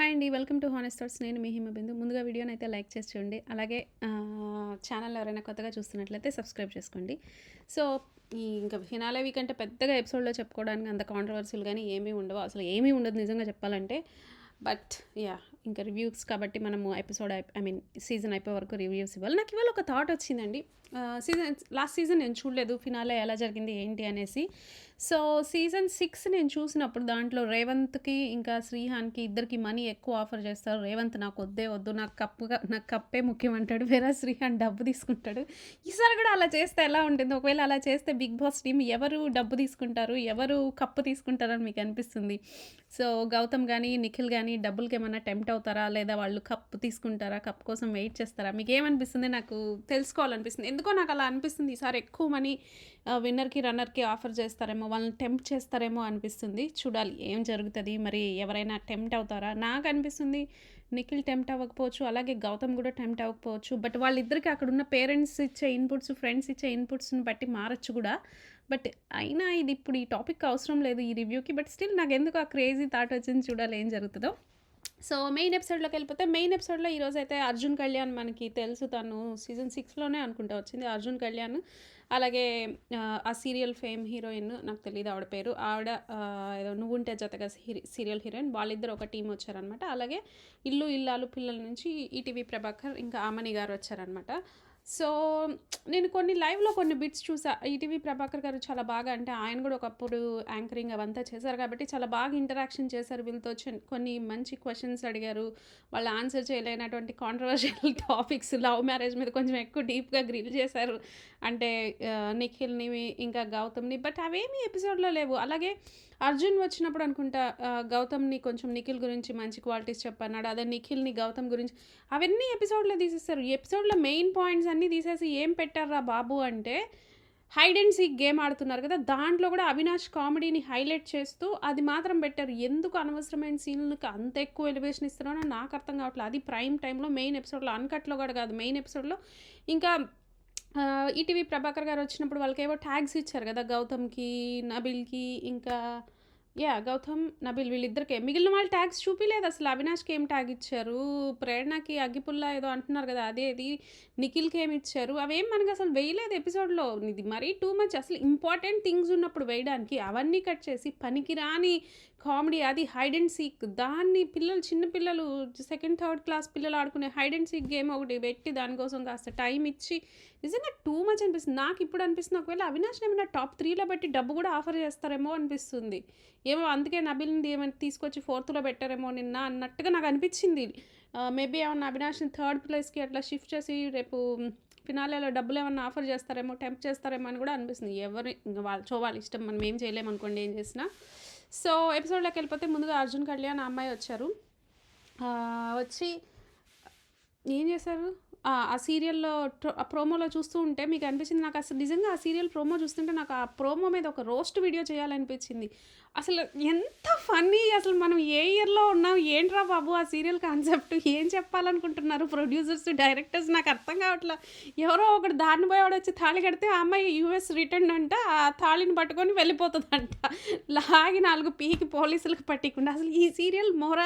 Hi అండి welcome to honest thoughts నేను మీ హిమబిందు ముందుగా వీడియోని అయితే లైక్ చేసి చూడండి. అలాగే ఛానల్ ఎవరైనా కొత్తగా చూస్తున్నట్లయితే సబ్స్క్రైబ్ చేసుకోండి. సో ఈ ఇంకా ఫినాలే వీక్ అంటే పెద్దగా ఎపిసోడ్లో చెప్పుకోవడానికి అంత కాంట్రవర్సీలు కానీ ఏమీ ఉండవు. అసలు ఏమీ ఉండదు నిజంగా చెప్పాలంటే. బట్ యా ఇంకా రివ్యూస్ కాబట్టి మనము ఎపిసోడ్ ఐ మీన్ సీజన్ అయిపోయే వరకు రివ్యూస్ ఇవ్వాలి. నాకు ఇవాళ ఒక థాట్ వచ్చిందండి. సీజన్ లాస్ట్ సీజన్ నేను చూడలేదు. ఫినాలే ఎలా జరిగింది ఏంటి అనేసి. సో సీజన్ సిక్స్ నేను చూసినప్పుడు దాంట్లో రేవంత్కి ఇంకా శ్రీహాన్కి ఇద్దరికి మనీ ఎక్కువ ఆఫర్ చేస్తారు. రేవంత్ నాకు వద్దే వద్దు నాకు కప్పుగా నాకు కప్పే ముఖ్యం అంటాడు. వేరే శ్రీహాన్ డబ్బు తీసుకుంటాడు. ఈసారి కూడా అలా చేస్తే ఎలా ఉంటుంది? ఒకవేళ అలా చేస్తే బిగ్ బాస్ టీం ఎవరు డబ్బు తీసుకుంటారు? ఎవరు కప్పు తీసుకుంటారని మీకు అనిపిస్తుంది? సో గౌతమ్ కానీ నిఖిల్ కానీ డబ్బులకి ఏమైనా టెంప్ట్ అవుతారా? లేదా వాళ్ళు కప్పు తీసుకుంటారా? కప్ కోసం వెయిట్ చేస్తారా? మీకు ఏమనిపిస్తుంది? నాకు తెలుసుకోవాలనిపిస్తుంది. ఎందుకో నాకు అలా అనిపిస్తుంది. ఈసారి ఎక్కువ మనీ విన్నర్కి రన్నర్కి ఆఫర్ చేస్తారేమో వాళ్ళని టెంప్ట్ చేస్తారేమో అనిపిస్తుంది. చూడాలి ఏం జరుగుతుంది మరి ఎవరైనా టెంప్ట్ అవుతారా? నాకు అనిపిస్తుంది నిఖిల్ టెంప్ట్ అవ్వకపోవచ్చు అలాగే గౌతమ్ కూడా టెంప్ట్ అవ్వకపోవచ్చు బట్ వాళ్ళిద్దరికి అక్కడ ఉన్న పేరెంట్స్ ఇచ్చే ఇన్పుట్స్ ఫ్రెండ్స్ ఇచ్చే ఇన్పుట్స్ని బట్టి మారచ్చు కూడా. బట్ అయినా ఇది ఇప్పుడు ఈ టాపిక్ అవసరం లేదు ఈ రివ్యూకి బట్ స్టిల్ నాకు ఎందుకు ఆ క్రేజీ థాట్ వచ్చింది చూడాలి ఏం జరుగుతుందో. సో మెయిన్ ఎపిసోడ్లోకి వెళ్ళిపోతే మెయిన్ ఎపిసోడ్లో ఈరోజు అయితే అర్జున్ కళ్యాణ్ మనకి తెలుసు తను సీజన్ సిక్స్లోనే అనుకుంటా వచ్చింది అర్జున్ కళ్యాణ్. అలాగే ఆ సీరియల్ ఫేమ్ హీరోయిన్ నాకు తెలియదు ఆవిడ పేరు. ఆవిడ ఏదో నువ్వుంటే జతగా సీరియల్ హీరోయిన్. వాళ్ళిద్దరు ఒక టీం వచ్చారనమాట అలాగే ఇల్లు ఇల్లాలు పిల్లల నుంచి ఈటీవీ ప్రభాకర్ ఇంకా ఆమని గారు వచ్చారనమాట సో నేను కొన్ని లైవ్లో కొన్ని బిట్స్ చూసా. ఈటీవీ ప్రభాకర్ గారు చాలా బాగా అంటే ఆయన కూడా ఒకప్పుడు యాంకరింగ్ అవంతా చేశారు కాబట్టి చాలా బాగా ఇంటరాక్షన్ చేశారు. వీళ్ళతో కొన్ని మంచి క్వశ్చన్స్ అడిగారు. వాళ్ళు ఆన్సర్ చేయలేనటువంటి కాంట్రవర్షియల్ టాపిక్స్ లవ్ మ్యారేజ్ మీద కొంచెం ఎక్కువ డీప్గా గ్రిల్ చేశారు. అంటే నిఖిల్ని ఇంకా గౌతమ్ని బట్ అవేమీ ఎపిసోడ్లో లేవు. అలాగే అర్జున్ వచ్చినప్పుడు అనుకుంటా గౌతమ్ని కొంచెం నిఖిల్ గురించి మంచి క్వాలిటీస్ చెప్పన్నాడు అదే నిఖిల్ని గౌతమ్ గురించి. అవన్నీ ఎపిసోడ్లో తీసేస్తారు. ఎపిసోడ్లో మెయిన్ పాయింట్స్ అన్నీ తీసేసి ఏం పెట్టారా బాబు అంటే హైడ్ అండ్ సీక్ గేమ్ ఆడుతున్నారు కదా దాంట్లో కూడా అవినాష్ కామెడీని హైలైట్ చేస్తూ అది మాత్రం పెట్టారు. ఎందుకు అనవసరమైన సీన్లకు అంత ఎక్కువ ఎలివేషన్ ఇస్తున్నారో నాకు అర్థం కావట్లేదు. అది ప్రైమ్ టైంలో మెయిన్ ఎపిసోడ్లో అన్కట్లో కూడా కాదు మెయిన్ ఎపిసోడ్లో. ఇంకా ఈటీవీ ప్రభాకర్ గారు వచ్చినప్పుడు వాళ్ళకి ఏవో ట్యాగ్స్ ఇచ్చారు కదా గౌతమ్కి నబిల్కి ఇంకా యా గౌతమ్ నబిల్ వీళ్ళిద్దరికే. మిగిలిన వాళ్ళు ట్యాగ్స్ చూపిలేదు అసలు. అవినాష్కి ఏం ట్యాగ్ ఇచ్చారు? ప్రేరణకి అగ్గిపుల్ల ఏదో అంటున్నారు కదా అదే అది నిఖిల్కి ఏమి ఇచ్చారు? అవేం మనకు అసలు వేయలేదు ఎపిసోడ్లో. ఇది మరీ టూ మచ్. అసలు ఇంపార్టెంట్ థింగ్స్ ఉన్నప్పుడు వేయడానికి అవన్నీ కట్ చేసి పనికిరాని కామెడీ అది హైడ్ అండ్ సీక్. దాన్ని పిల్లలు చిన్న పిల్లలు సెకండ్ థర్డ్ క్లాస్ పిల్లలు ఆడుకునే హైడ్ అండ్ సీక్ గేమ్ ఒకటి పెట్టి దానికోసం కాస్త టైం ఇచ్చి నిజంగా టూ మచ్ అనిపిస్తుంది. నాకు ఇప్పుడు అనిపిస్తుంది. ఒకవేళ అవినాష్ ఏమైనా టాప్ త్రీలో పెట్టి డబ్బు కూడా ఆఫర్ చేస్తారేమో అనిపిస్తుంది. ఏమో అందుకే నబిల్ని ఏమైనా తీసుకొచ్చి ఫోర్త్లో పెట్టారేమో నిన్న అన్నట్టుగా నాకు అనిపించింది. మేబీ ఏమన్నా అవినాష్ని థర్డ్ ప్లేస్కి అట్లా షిఫ్ట్ చేసి రేపు ఫినాలేలో డబ్బులు ఏమన్నా ఆఫర్ చేస్తారేమో టెంప్ చేస్తారేమో అని కూడా అనిపిస్తుంది. ఎవరు ఇంకా వాళ్ళు చూడాలి ఇష్టం మనం ఏం చేయలేమనుకోండి ఏం చేసినా. సో ఎపిసోడ్లోకి వెళ్ళిపోతే ముందుగా అర్జున్ కళ్యాణ్ అమ్మాయి వచ్చారు. వచ్చి ఏం చేశారు? ఆ సీరియల్లో ప్రోమోలో చూస్తూ ఉంటే మీకు అనిపించింది నాకు అసలు నిజంగా ఆ సీరియల్ ప్రోమో చూస్తుంటే నాకు ఆ ప్రోమో మీద ఒక రోస్ట్ వీడియో చేయాలనిపించింది. అసలు ఎంత ఫన్నీ అసలు మనం ఏ ఇయర్లో ఉన్నాం ఏంట్రా బాబు ఆ సీరియల్ కాన్సెప్ట్ ఏం చెప్పాలనుకుంటున్నారు? ప్రొడ్యూసర్స్ డైరెక్టర్స్ నాకు అర్థం కావట్లా. ఎవరో ఒకటి దారిని పోయేవాడు వచ్చి తాళి కడితే ఆ అమ్మాయి యూఎస్ రిటర్న్ అంట ఆ తాళిని పట్టుకొని వెళ్ళిపోతుందంట. లాగి నాలుగు పీకి పోలీసులకు పట్టకుండా. అసలు ఈ సీరియల్ మోర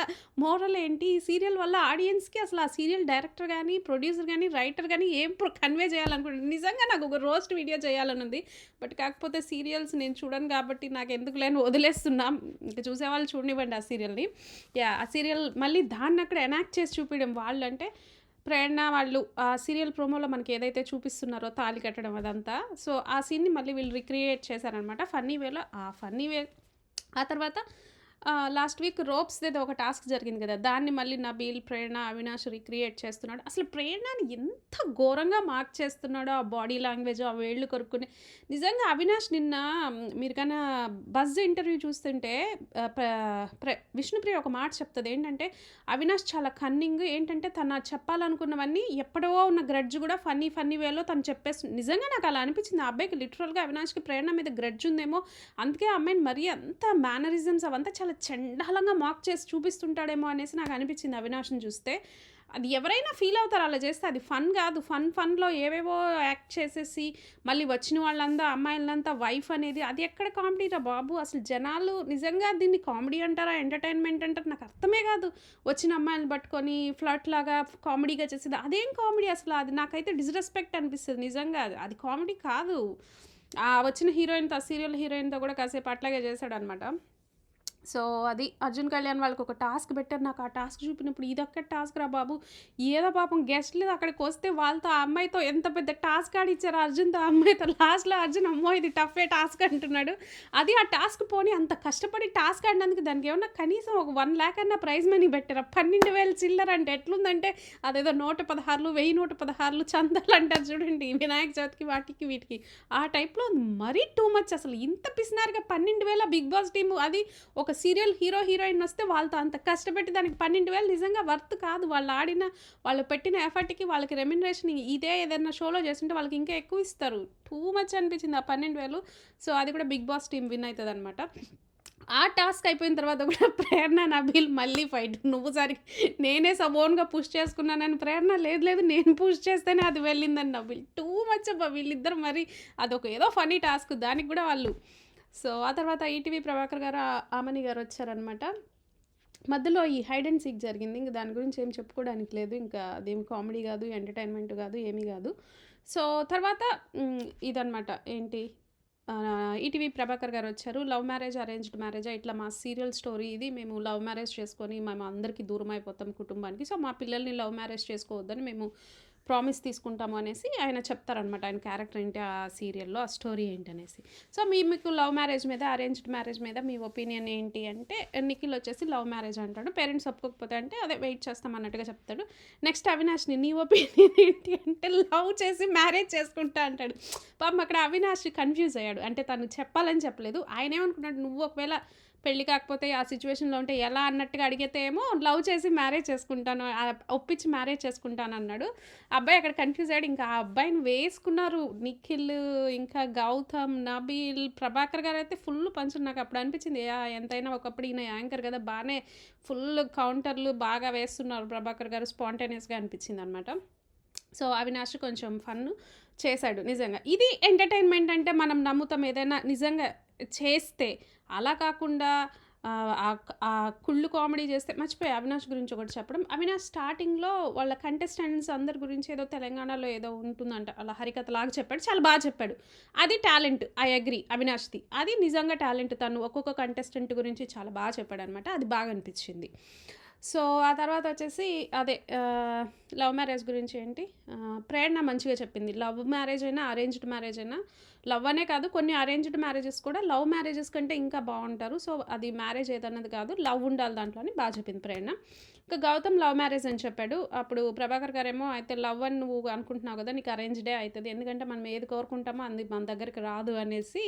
మోరల్ ఏంటి? ఈ సీరియల్ వల్ల ఆడియన్స్కి అసలు ఆ సీరియల్ డైరెక్టర్ కానీ ప్రొడ్యూసర్ కానీ రైటర్ కానీ ఏం కన్వే చేయాలనుకుంటున్నాను నిజంగా నాకు ఒక రోస్ట్ వీడియో చేయాలని ఉంది. బట్ కాకపోతే సీరియల్స్ నేను చూడను కాబట్టి నాకు ఎందుకు లేని వదిలేస్తున్నా. ఇంకా చూసేవాళ్ళు చూడనివ్వండి ఆ సీరియల్ని యా ఆ సీరియల్ మళ్ళీ దాన్ని అక్కడ ఎనాక్ట్ చేసి చూపించడం వాళ్ళు అంటే ప్రేరణ వాళ్ళు ఆ సీరియల్ ప్రోమోలో మనకి ఏదైతే చూపిస్తున్నారో తాళి కట్టడం అదంతా. సో ఆ సీన్ని మళ్ళీ వీళ్ళు రిక్రియేట్ చేశారనమాట ఫన్నీ వేలో ఆ ఫన్నీ వే ఆ తర్వాత లాస్ట్ వీక్ రోప్స్ ఏదో ఒక టాస్క్ జరిగింది కదా దాన్ని మళ్ళీ నబీల్ ప్రేరణ అవినాష్ రిక్రియేట్ చేస్తున్నాడు. అసలు ప్రేరణని ఎంత ఘోరంగా మార్క్ చేస్తున్నాడో ఆ బాడీ లాంగ్వేజ్ ఆ వేళ్ళు కొరుక్కుని. నిజంగా అవినాష్ నిన్న మీరు కన్నా బజ్ ఇంటర్వ్యూ చూస్తుంటే విష్ణుప్రియ ఒక మాట చెప్తుంది ఏంటంటే అవినాష్ చాలా కన్నింగ్ ఏంటంటే తన చెప్పాలనుకున్నవన్నీ ఎప్పుడో ఉన్న గ్రడ్జ్ కూడా ఫన్నీ ఫన్నీ వేలో తను చెప్పేస్తుంది నిజంగా నాకు అలా అనిపించింది. ఆ అబ్బాయికి లిటరల్గా అవినాష్కి ప్రేరణ మీద గ్రడ్జ్ ఉందేమో. అందుకే ఆ అమ్మాయిని మరీ అంత మేనరిజమ్స్ అవంతా చాలా చండాలంగా మాక్ చేసి చూపిస్తుంటాడేమో అనేసి నాకు అనిపించింది అవినాష్ని చూస్తే. అది ఎవరైనా ఫీల్ అవుతారు అలా చేస్తే అది ఫన్ కాదు. ఫన్ ఫన్లో ఏవేవో యాక్ట్ చేసేసి మళ్ళీ వచ్చిన వాళ్ళంతా అమ్మాయిలంతా వైఫ్ అనేది అది ఎక్కడ కామెడీ రా బాబు. అసలు జనాలు నిజంగా దీన్ని కామెడీ అంటారా ఎంటర్టైన్మెంట్ అంటారా నాకు అర్థమే కాదు. వచ్చిన అమ్మాయిలను పట్టుకొని ఫ్లట్ లాగా కామెడీగా చేసేది. అదేం కామెడీ అసలు? అది నాకైతే డిస్రెస్పెక్ట్ అనిపిస్తుంది. నిజంగా అది అది కామెడీ కాదు. ఆ వచ్చిన హీరోయిన్తో సీరియల్ హీరోయిన్తో కూడా కాసేపు అట్లాగే చేశాడు అనమాట సో అది అర్జున్ కళ్యాణ్ వాళ్ళకి ఒక టాస్క్ పెట్టారు. నాకు ఆ టాస్క్ చూపినప్పుడు ఇదొక్క టాస్క్ రా బాబు. ఏదో పాపం గెస్ట్లు అక్కడికి వస్తే వాళ్ళతో ఆ అమ్మాయితో ఎంత పెద్ద టాస్క్ ఆడిచ్చారు అర్జున్తో ఆ అమ్మాయితో. లాస్ట్లో అర్జున్ అమ్మో ఇది టఫే టాస్క్ అంటున్నాడు. అది ఆ టాస్క్ పోని అంత కష్టపడి టాస్క్ ఆడినందుకు దానికి ఏమన్నా కనీసం ఒక వన్ ల్యాక్ అన్న ప్రైజ్ మనీ పెట్టారు? పన్నెండు వేలు చిల్లర అంటే ఎట్లుందంటే అదేదో నూట పదహారులు వెయ్యి నూట పదహారులు చందాలు అంటారు చూడండి వినాయక చవితికి వాటికి వీటికి. ఆ టైప్లో మరీ టూ మచ్ అసలు. ఇంత పిసినారుగా పన్నెండు వేల బిగ్ బాస్ టీము. అది ఒక సీరియల్ హీరో హీరోయిన్ వస్తే వాళ్ళతో అంత కష్టపెట్టి దానికి పన్నెండు వేలు నిజంగా వర్త్ కాదు. వాళ్ళు ఆడిన వాళ్ళు పెట్టిన ఎఫర్ట్కి వాళ్ళకి రెమ్యునరేషన్ ఇదే ఏదైనా షోలో చేస్తుంటే వాళ్ళకి ఇంకా ఎక్కువ ఇస్తారు. టూ మచ్ అనిపించింది ఆ పన్నెండు వేలు. సో అది కూడా బిగ్ బాస్ టీం విన్ అవుతుంది అనమాట ఆ టాస్క్ అయిపోయిన తర్వాత కూడా ప్రేరణ నబీల్ మళ్ళీ ఫైట్. నువ్వు సరి నేనే సబోన్గా పుష్ చేసుకున్నానని ప్రేరణ. లేదు లేదు నేను పుష్ చేస్తేనే అది వెళ్ళిందని నబీల్. టూ మచ్ అబ్బా వీళ్ళిద్దరు మరి అదొక ఏదో ఫనీ టాస్క్. దానికి కూడా వాళ్ళు సో ఆ తర్వాత ఈటీవీ ప్రభాకర్ గారు ఆమని గారు వచ్చారనమాట మధ్యలో ఈ హైడ్ అండ్ సీక్ జరిగింది. ఇంక దాని గురించి ఏం చెప్పుకోవడానికి లేదు. ఇంకా అదేం కామెడీ కాదు ఎంటర్టైన్మెంట్ కాదు ఏమీ కాదు. సో తర్వాత ఇదనమాట ఏంటి? ఈటీవీ ప్రభాకర్ గారు వచ్చారు. లవ్ మ్యారేజ్ అరేంజ్డ్ మ్యారేజా ఇట్లా మా సీరియల్ స్టోరీ ఇది. మేము లవ్ మ్యారేజ్ చేసుకొని మేము అందరికీ దూరం అయిపోతాం కుటుంబానికి. సో మా పిల్లల్ని లవ్ మ్యారేజ్ చేసుకోవద్దని మేము ప్రామిస్ తీసుకుంటాము అనేసి ఆయన చెప్తారనమాట ఆయన క్యారెక్టర్ ఏంటి ఆ సీరియల్లో ఆ స్టోరీ ఏంటి అనేసి. సో మీ మీకు లవ్ మ్యారేజ్ మీద అరేంజ్డ్ మ్యారేజ్ మీద మీ ఒపీనియన్ ఏంటి అంటే నిఖిల్ వచ్చేసి లవ్ మ్యారేజ్ అంటాడు. పేరెంట్స్ ఒప్పుకోకపోతే అంటే అదే వెయిట్ చేస్తాం అన్నట్టుగా చెప్తాడు. నెక్స్ట్ అవినాష్ని నీ ఒపీనియన్ ఏంటి అంటే లవ్ చేసి మ్యారేజ్ చేసుకుంటా అంటాడు. పాపం అక్కడ అవినాష్ కన్ఫ్యూజ్ అయ్యాడు. అంటే తను చెప్పాలని చెప్పలేదు. ఆయన ఏమనుకున్నాడు నువ్వు ఒకవేళ పెళ్ళి కాకపోతే ఆ సిచ్యువేషన్లో ఉంటే ఎలా అన్నట్టుగా అడిగితే ఏమో లవ్ చేసి మ్యారేజ్ చేసుకుంటాను ఒప్పించి మ్యారేజ్ చేసుకుంటాను అన్నాడు. అబ్బాయి అక్కడ కన్ఫ్యూజ్ అయ్యాడు. ఇంకా ఆ అబ్బాయిని వేసుకున్నారు. నిఖిల్ ఇంకా గౌతమ్ నబీల్ ప్రభాకర్ గారు అయితే ఫుల్ పంచు నాకు అప్పుడు అనిపించింది ఎంతైనా ఒకప్పుడు ఈయన యాంకర్ కదా బాగానే ఫుల్ కౌంటర్లు బాగా వేస్తున్నారు. ప్రభాకర్ గారు స్పాంటేనియస్గా అనిపించింది అనమాట సో అవినాష్ కొంచెం ఫన్ చేశాడు నిజంగా. ఇది ఎంటర్టైన్మెంట్ అంటే మనం నమ్ముతాం ఏదైనా నిజంగా చేస్తే. అలా కాకుండా ఆ, కుళ్ళు కామెడీ చేస్తే మర్చిపోయి అవినాష్ గురించి ఒకటి చెప్పడం. అవినాష్ స్టార్టింగ్లో వాళ్ళ కంటెస్టెంట్స్ అందరి గురించి ఏదో తెలంగాణలో ఏదో ఉంటుందంట. అలా హరికథ లాగా చెప్పాడు చాలా బాగా చెప్పాడు. అది టాలెంట్ ఐ అగ్రి అవినాష్ది. అది నిజంగా టాలెంట్ తను ఒక్కొక్క కంటెస్టెంట్ గురించి చాలా బాగా చెప్పాడు అనమాట అది బాగా అనిపించింది. సో ఆ తర్వాత వచ్చేసి అదే లవ్ మ్యారేజ్ గురించి ఏంటి? ప్రేరణ మంచిగా చెప్పింది. లవ్ మ్యారేజ్ అయినా అరేంజ్డ్ మ్యారేజ్ అయినా లవ్ అనే కాదు కొన్ని అరేంజ్డ్ మ్యారేజెస్ కూడా లవ్ మ్యారేజెస్ కంటే ఇంకా బాగుంటారు. సో అది మ్యారేజ్ ఏదన్నది కాదు లవ్ ఉండాలి దాంట్లో అని బాగా చెప్పింది ప్రేరణ. ఇంకా గౌతమ్ లవ్ మ్యారేజ్ అని చెప్పాడు. అప్పుడు ప్రభాకర్ గారేమో అయితే లవ్ అని నువ్వు అనుకుంటున్నావు కదా నీకు అరేంజ్డే అవుతుంది ఎందుకంటే మనం ఏది కోరుకుంటామో అది మన దగ్గరికి రాదు అనేసి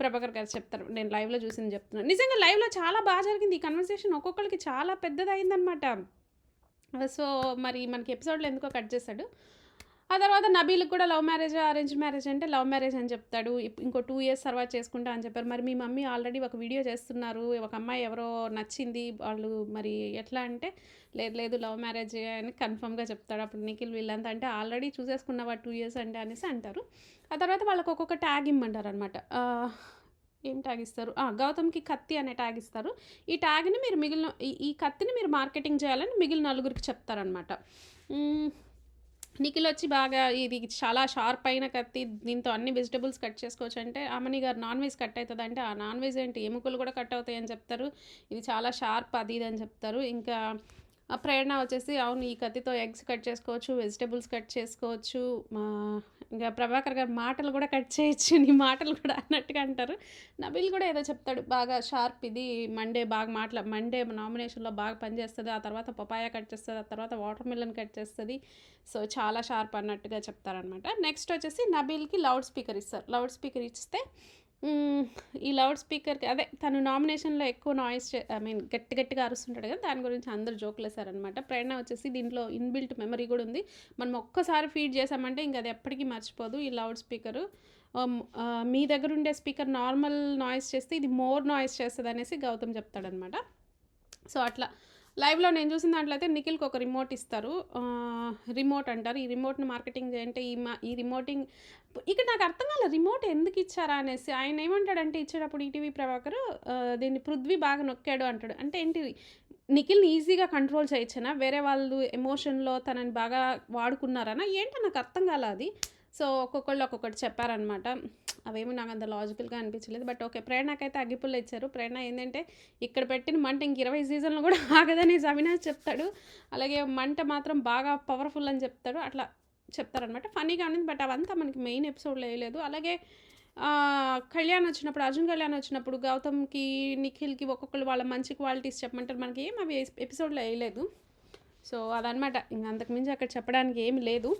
ప్రభాకర్ గారు చెప్తారు. నేను లైవ్లో చూసింది చెప్తున్నాను నిజంగా లైవ్లో చాలా బాగా జరిగింది. ఈ కన్వర్సేషన్ ఒక్కొక్కరికి చాలా పెద్దది అయిందనమాట సో మరి మనకి ఎపిసోడ్లో ఎందుకో కట్ చేశాడు. ఆ తర్వాత నబీలకు కూడా లవ్ మ్యారేజ్ అరేంజ్ మ్యారేజ్ అంటే లవ్ మ్యారేజ్ అని చెప్తాడు. ఇంకో టూ ఇయర్స్ తర్వాత చేసుకుంటా అని చెప్పారు. మరి మీ మమ్మీ ఆల్రెడీ ఒక వీడియో చేస్తున్నారు. ఒక అమ్మాయి ఎవరో నచ్చింది వాళ్ళు మరి ఎట్లా అంటే లేదు లేదు లవ్ మ్యారేజ్ అని కన్ఫర్మ్గా చెప్తాడు. అప్పుడు నిఖిల్ వీళ్ళంతా అంటే ఆల్రెడీ చూసేసుకున్నవా టూ ఇయర్స్ అంటే అనేసి అంటారు. ఆ తర్వాత వాళ్ళకి ఒక్కొక్క ట్యాగ్ ఇమ్మంటారు అనమాట ఏం ట్యాగ్ ఇస్తారు? గౌతమ్కి కత్తి అనే ట్యాగ్ ఇస్తారు. ఈ ట్యాగ్ని మీరు మిగిలిన ఈ- ఈ కత్తిని మీరు మార్కెటింగ్ చేయాలని మిగిలిన నలుగురికి చెప్తారనమాట నిఖిల్ వచ్చి బాగా ఇది చాలా షార్ప్ అయిన కత్తి దీంతో అన్ని వెజిటబుల్స్ కట్ చేసుకోవచ్చు అంటే అమ్మని గారు నాన్ వెజ్ కట్ అవుతుంది అంటే ఆ నాన్ వెజ్ ఏంటి? ఎముకలు కూడా కట్ అవుతాయి అని చెప్తారు. ఇది చాలా షార్ప్ అది ఇది అని చెప్తారు. ఇంకా ఆ ప్రేరణ వచ్చేసి అవును ఈ కత్తితో ఎగ్స్ కట్ చేసుకోవచ్చు వెజిటబుల్స్ కట్ చేసుకోవచ్చు మా ఇంకా ప్రభాకర్ గారు మాటలు కూడా కట్ చేయొచ్చు నీ మాటలు కూడా అన్నట్టుగా అంటారు. నబీల్ కూడా ఏదో చెప్తాడు బాగా షార్ప్ ఇది మండే బాగా మాట్లా మండే నామినేషన్లో బాగా పనిచేస్తుంది ఆ తర్వాత పపాయా కట్ చేస్తుంది ఆ తర్వాత వాటర్ మిలన్ కట్ చేస్తుంది. సో చాలా షార్ప్ అన్నట్టుగా చెప్తారనమాట నెక్స్ట్ వచ్చేసి నబీల్కి లౌడ్ స్పీకర్ ఇస్తారు. లౌడ్ స్పీకర్ ఇస్తే ఈ లౌడ్ స్పీకర్‌కి అదే తను నామినేషన్‌లో ఎక్కువ నాయిస్ చే ఐ మీన్ గట్టి గట్టిగా అరుస్తుంటాడు కదా! దాని గురించి అందరూ జోకులేశారనమాట ప్రేరణ వచ్చేసి దీంట్లో ఇన్‌బిల్ట్ మెమరీ కూడా ఉంది. మనం ఒక్కసారి ఫీడ్ చేశామంటే ఇంక అది ఎప్పటికీ మర్చిపోదు ఈ లౌడ్ స్పీకరు. మీ దగ్గర మీ దగ్గరుండే స్పీకర్ నార్మల్ నాయిస్ చేస్తే ఇది మోర్ నాయిస్ చేస్తదనేసి గౌతమ్ చెప్తాడనమాట. సో, అట్లా లైవ్‌లో నేను చూసిన దాంట్లో అయితే నిఖిల్‌కి ఒక రిమోట్ ఇస్తారు. రిమోట్ అంటారు. ఈ రిమోట్‌ని మార్కెటింగ్ చేయంటే ఈ మ ఈ రిమోటింగ్ ఇక నాకు అర్థం కాలే రిమోట్ ఎందుకు ఇచ్చారా అనేసి. ఆయన ఏమంటాడంటే ఇచ్చేటప్పుడు ఈటీవీ ప్రభాకర్ దీన్ని పృథ్వీ బాగా నొక్కాడు అంటాడు. అంటే ఏంటి నిఖిల్‌ని ఈజీగా కంట్రోల్ చేయొచ్చనా? వేరే వాళ్ళు ఎమోషన్‌లో తనని బాగా వాడుకున్నారనా? ఏంటో నాకు అర్థం కాలా అది. సో, ఒక్కొక్కళ్ళు ఒక్కొక్కటి చెప్పారనమాట. అవేమో అంత లాజికల్‌గా అనిపించలేదు. But okay. ప్రేరణకైతే అగ్గిపుల్ల ఇచ్చారు. ప్రేరణ ఏంటంటే ఇక్కడ పెట్టిన మంట ఇంక 20 సీజన్‌లు కూడా ఆగదనేసి అవినాష్ చెప్తాడు. అలాగే మంట మాత్రం బాగా పవర్‌ఫుల్ అని చెప్తాడు. అట్లా చెప్తారనమాట. ఫనీగా ఉండింది. బట్ అవంతా మనకి మెయిన్ ఎపిసోడ్‌లో వేయలేదు అలాగే కళ్యాణ్ వచ్చినప్పుడు 'అర్జున్ కళ్యాణ్' వచ్చినప్పుడు గౌతమ్‌కి, నిఖిల్‌కి ఒక్కొక్కళ్ళు వాళ్ళ మంచి క్వాలిటీస్ చెప్పమంటారు. మనకి ఏం అవి ఎపిసోడ్‌లో వేయలేదు సో, అదనమాట. ఇంక అంతకుమించి అక్కడ చెప్పడానికి ఏమి లేదు.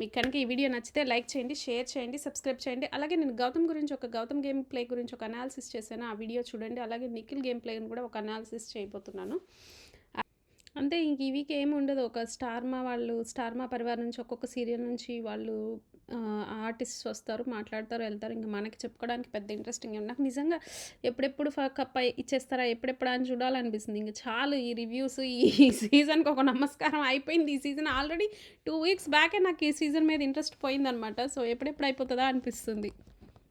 మీకు కనుక ఈ వీడియో నచ్చితే లైక్ చేయండి, షేర్ చేయండి, సబ్స్క్రైబ్ చేయండి. అలాగే నేను గౌతమ్ గురించి ఒక గౌతమ్ గేమ్ ప్లే గురించి ఒక అనాలిసిస్ చేశాను. ఆ వీడియో చూడండి. అలాగే నిఖిల్ గేమ్ ప్లేని కూడా ఒక అనాలిసిస్ చేయబోతున్నాను. అంతే ఇంక ఈ వీక్ ఏమి ఉండదు. ఒక స్టార్మా వాళ్ళు స్టార్మా పరివారం నుంచి ఒక్కొక్క సీరియల్ నుంచి వాళ్ళు ఆర్టిస్ట్ ఆర్టిస్ట్స్ వస్తారు, మాట్లాడతారు, వెళ్తారు ఇంకా మనకి చెప్పుకోవడానికి పెద్ద ఇంట్రెస్టింగ్ ఏం నాకు నిజంగా ఎప్పుడెప్పుడు ఫ కప్ ఇచ్చేస్తారా? ఎప్పుడెప్పుడు అని చూడాలనిపిస్తుంది. ఇంక చాలు ఈ రివ్యూస్ ఈ సీజన్‌కి ఒక నమస్కారం అయిపోయింది. ఈ సీజన్ ఆల్రెడీ టూ వీక్స్ బ్యాకే నాకు ఈ సీజన్ మీద ఇంట్రెస్ట్ పోయిందనమాట. సో, ఎప్పుడెప్పుడు అయిపోతుందా అనిపిస్తుంది.